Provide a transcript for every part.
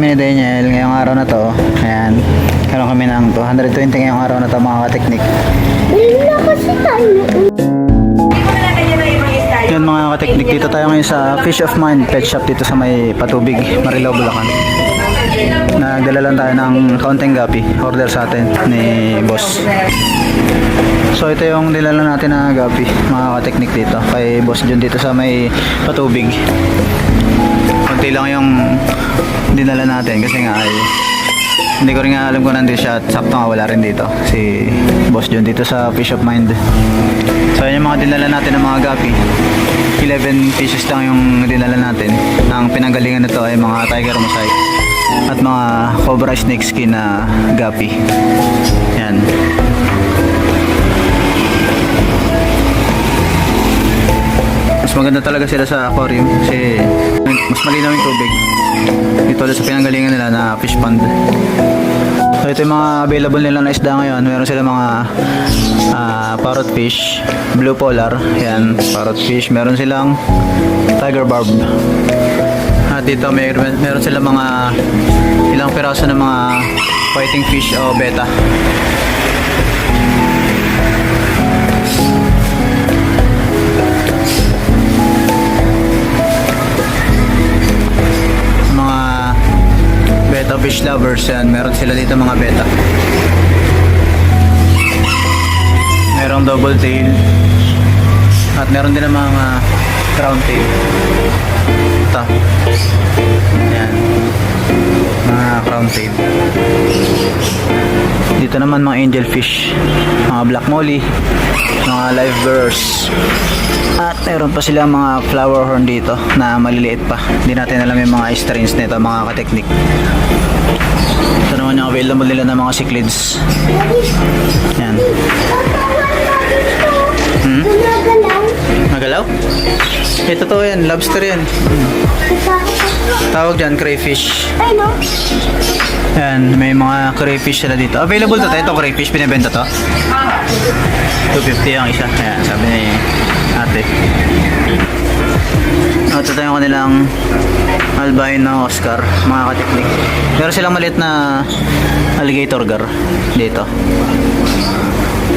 kami ni Daniel ngayong araw na to. Ayan, karoon kami ng 220 ngayong araw na to mga kateknik. Wala kasi tayo. Yun mga kateknik, dito tayo ngayon sa Fish of Mind Pet Shop dito sa may Patubig, Marilao, Bulacan. Nagdala lang tayo ng kaunting gapi, order sa atin ni boss. So ito yung nilala natin na gapi, mga kateknik dito, kay boss Jun dito sa may Patubig. Kunti lang yung dinala natin kasi nga ay hindi ko rin nga alam kung nandito siya at sakto nga wala rin dito. Si Boss John dito sa Fish of Mind. So yun yung mga dinala natin ng mga gapi 11 pieces lang yung dinala natin. Ang pinanggalingan nito ay mga tiger mosaic at mga cobra snake skin na gapi yan maganda talaga sila sa aquarium kasi mas malinaw yung tubig. Dito ulit sa pinanggalingan nila na fish pond. So ito yung mga available nila na isda ngayon. Meron sila mga ah, parrot fish blue polar yan parrot fish. Meron silang tiger barb. At dito may, meron sila mga ilang piraso ng mga fighting fish o beta fish lovers yan. Meron sila dito mga beta. Merong double tail. At meron din ang mga crown tail. Ito yan. Mga crown tail. Dito naman mga angel fish. Mga black molly. Mga live bears at meron pa sila mga flower horn dito na maliliit pa. Hindi natin alam yung mga strains nito, mga kateknik. Ito naman yung available nila ng mga cichlids. Yan. Hmm? Magalaw? Eh, totoo yan. Lobster yan. Tawag dyan, crayfish. Ay, no? Yan, may mga crayfish sila dito. Available to tayo. Ito crayfish, binibenta to. 250 ang isa. Ayan, sabi ni ate. At ito yung kanilang albino Oscar, mga kateknik. Meron silang maliit na alligator gar dito.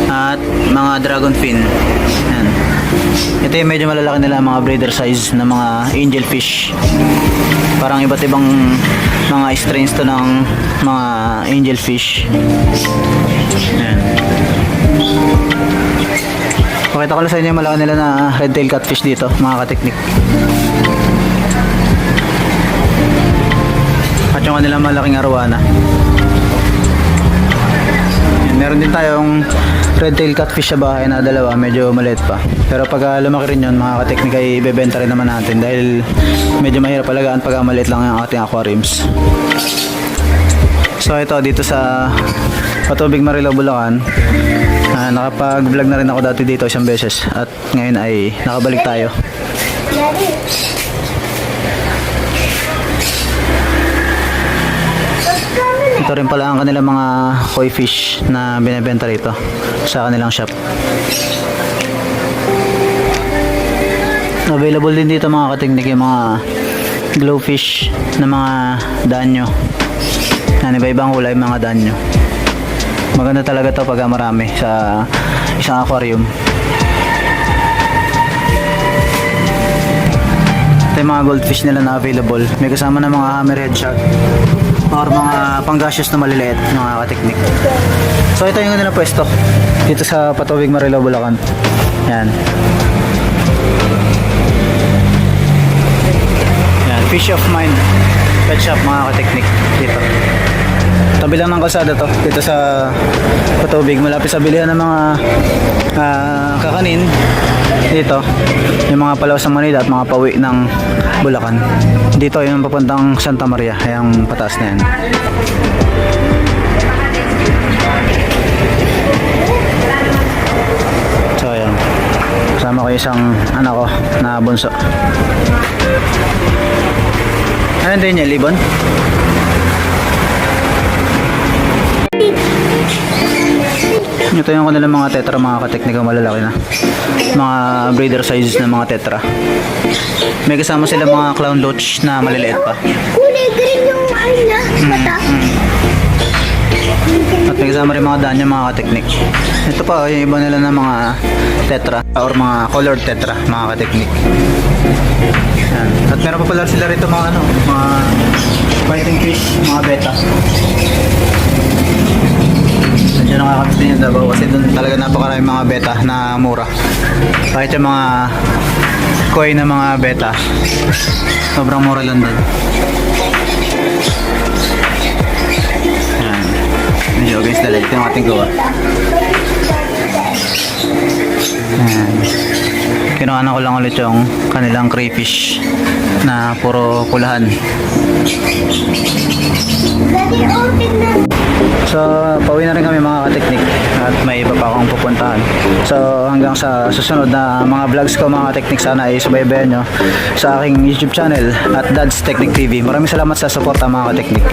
At mga dragon fin. Yan. Ito yung medyo malalaki nila mga breeder size na mga angel fish. Parang iba't ibang mga strains to ng mga angel fish. Yan. Pakita ko lang sa inyo yung malaki nila na red tail catfish dito, mga kateknik. At yung kanilang malaking arwana. Meron din tayong red tail catfish sa bahay na dalawa, medyo maliit pa. Pero pag ah, lumaki rin yun, mga kateknik ay ibebenta rin naman natin dahil medyo mahirap alagaan pag ah, maliit lang yung ating aquariums. So ito dito sa Patubig Marilo, Bulacan. Ah, nakapag-vlog na rin ako dati dito isang beses at ngayon ay nakabalik tayo. Ito rin pala ang kanilang mga koi fish na binebenta rito sa kanilang shop. Available din dito mga kateknik yung mga glowfish na mga danyo. Yan, iba-ibang kulay mga danyo. Maganda talaga to pag marami sa isang aquarium. Ito mga goldfish nila na available. May kasama na mga hammerhead shark or mga panggaseous na maliliit mga kateknik. So ito yung kanilang pwesto dito sa Patubig Marilo, Bulacan. Yan. Yan, Fish of Mind Pet Shop mga kateknik dito. Tabi lang ng kalsada to dito sa Patubig malapit sa bilihan ng mga ah, kakanin dito yung mga palawas ng Manila at mga pauwi ng Bulacan. Dito yung papuntang Santa Maria yung pataas na yan. So ayan. Kasama ko isang anak ko na bunso. Ano din niya libon? Ito yung kanilang mga tetra mga kateknik malalaki na. Mga breeder size na mga tetra. May kasama sila mga clown loach na maliliit pa. Kulay green yung ano na, mata. At may kasama rin mga daan yung mga kateknik. Ito pa, yung iba nila na mga tetra or mga colored tetra, mga kateknik. Yan. At meron pa pala sila rito mga ano, mga fighting fish, mga beta. Nakakabit din yung Davao kasi doon talaga napakaraming mga beta na mura. Kahit yung mga koi na mga beta, sobrang mura lang din. Yan. Medyo guys na light yung ating gawa. Yan. Kinuha ko lang ulit yung kanilang crayfish na puro pulahan. So, pauwi na rin kami mga kateknik at may iba pa akong pupuntahan. So, hanggang sa susunod na mga vlogs ko mga kateknik, sana ay subaybayan nyo sa aking YouTube channel at Dad's Technic TV. Maraming salamat sa suporta mga kateknik.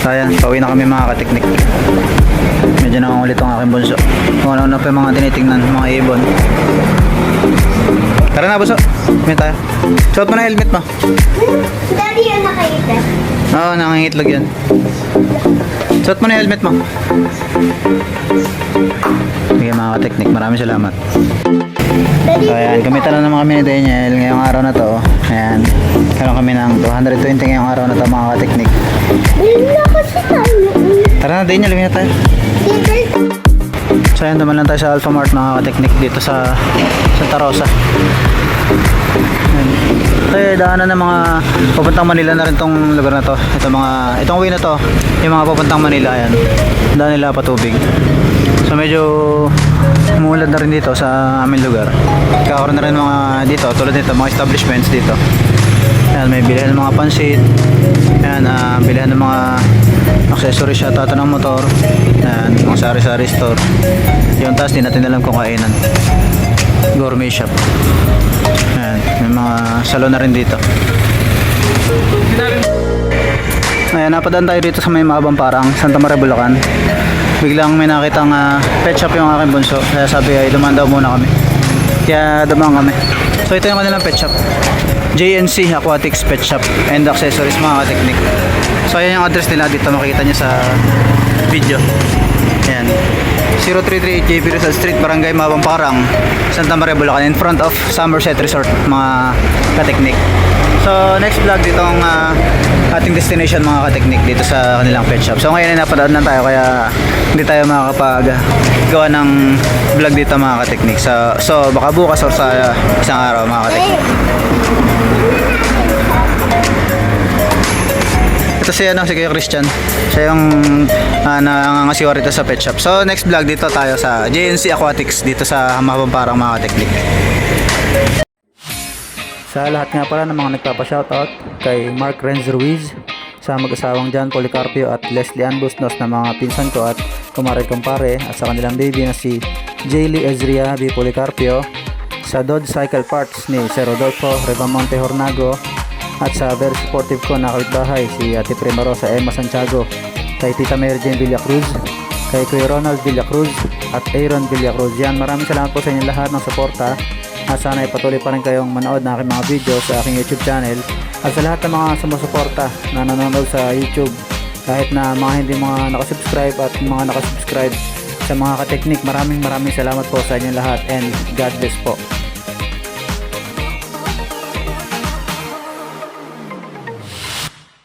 So, ayan, pauwi na kami mga kateknik. Medyo nakangulit ang aking bunso. Kung ano-ano pa yung mga tinitingnan, mga ibon. Tara na, bunso. May tayo. Suot mo na helmet mo. Daddy, yung nakita. Oo, nangangitlog yan. Suot mo na helmet mo. Sige mga kateknik, maraming salamat. So ayan, kumita na naman kami ni Daniel ngayong araw na to. Ayan, karoon kami ng 220 ngayong araw na to mga kateknik. bilhin na kasi tayo. Tara na Daniel, na tayo. Dito. So ayan, naman lang tayo sa Alpha Mart mga kateknik dito sa Santa Rosa. Ayan. Kaya daanan ng mga papuntang Manila na rin tong lugar na to. Ito mga, itong way na to, yung mga papuntang Manila, ayan. Daan nila patubig. So medyo umuulad na rin dito sa aming lugar. Kakaroon na rin mga dito, tulad nito, mga establishments dito. Ayan, may bilihan ng mga pansit. Ayan, ah, bilihan ng mga accessories siya, tato ng motor. Ayan, mga sari-sari store. Yung taas, di natin alam kung kainan. Gourmet shop. Ayan, may mga salon na rin dito. Ayan, napadaan tayo dito sa may mabang parang Santa Maria, Bulacan. Biglang may nakitang ah, pet shop yung aking bunso. Kaya sabi ay dumaan daw muna kami. Kaya dumaan kami. So ito yung kanilang pet shop. JNC Aquatics Pet Shop and Accessories mga kateknik. So ayan yung address nila dito makikita nyo sa video. Ayan. 0338 JP Rizal Street, Barangay Mabang Parang, Santa Maria, Bulacan in front of Somerset Resort mga kateknik. So next vlog dito ang ah, ating destination mga kateknik dito sa kanilang pet shop. So ngayon ay napadaan lang tayo kaya hindi tayo makakapag gawa ng vlog dito mga kateknik. So, so baka bukas or sa isang araw mga kateknik. Ito si ano, si Kuya Christian. Siya yung uh, nangangasiwa rito sa pet shop. So next vlog dito tayo sa JNC Aquatics dito sa Mapamparang mga kateknik. Sa lahat nga pala ng mga nagpapa-shoutout kay Mark Renz Ruiz, sa mag-asawang John Policarpio at Leslie Ann Busnos na mga pinsan ko at kumare kumpare at sa kanilang baby na si Jaylee Ezria B. Policarpio, sa Dodge Cycle Parts ni Sir Rodolfo Revamonte Hornago at sa very supportive ko na kapitbahay si Ate Prima Rosa Emma Santiago, kay Tita Mary Jane Villacruz, kay Kuya Ronald Villacruz at Aaron Villacruz. Yan, maraming salamat po sa inyong lahat ng suporta at sana ay patuloy pa rin kayong manood ng aking mga video sa aking YouTube channel at sa lahat ng mga sumusuporta na nanonood sa YouTube kahit na mga hindi mga nakasubscribe at mga nakasubscribe sa mga kateknik maraming maraming salamat po sa inyong lahat and God bless po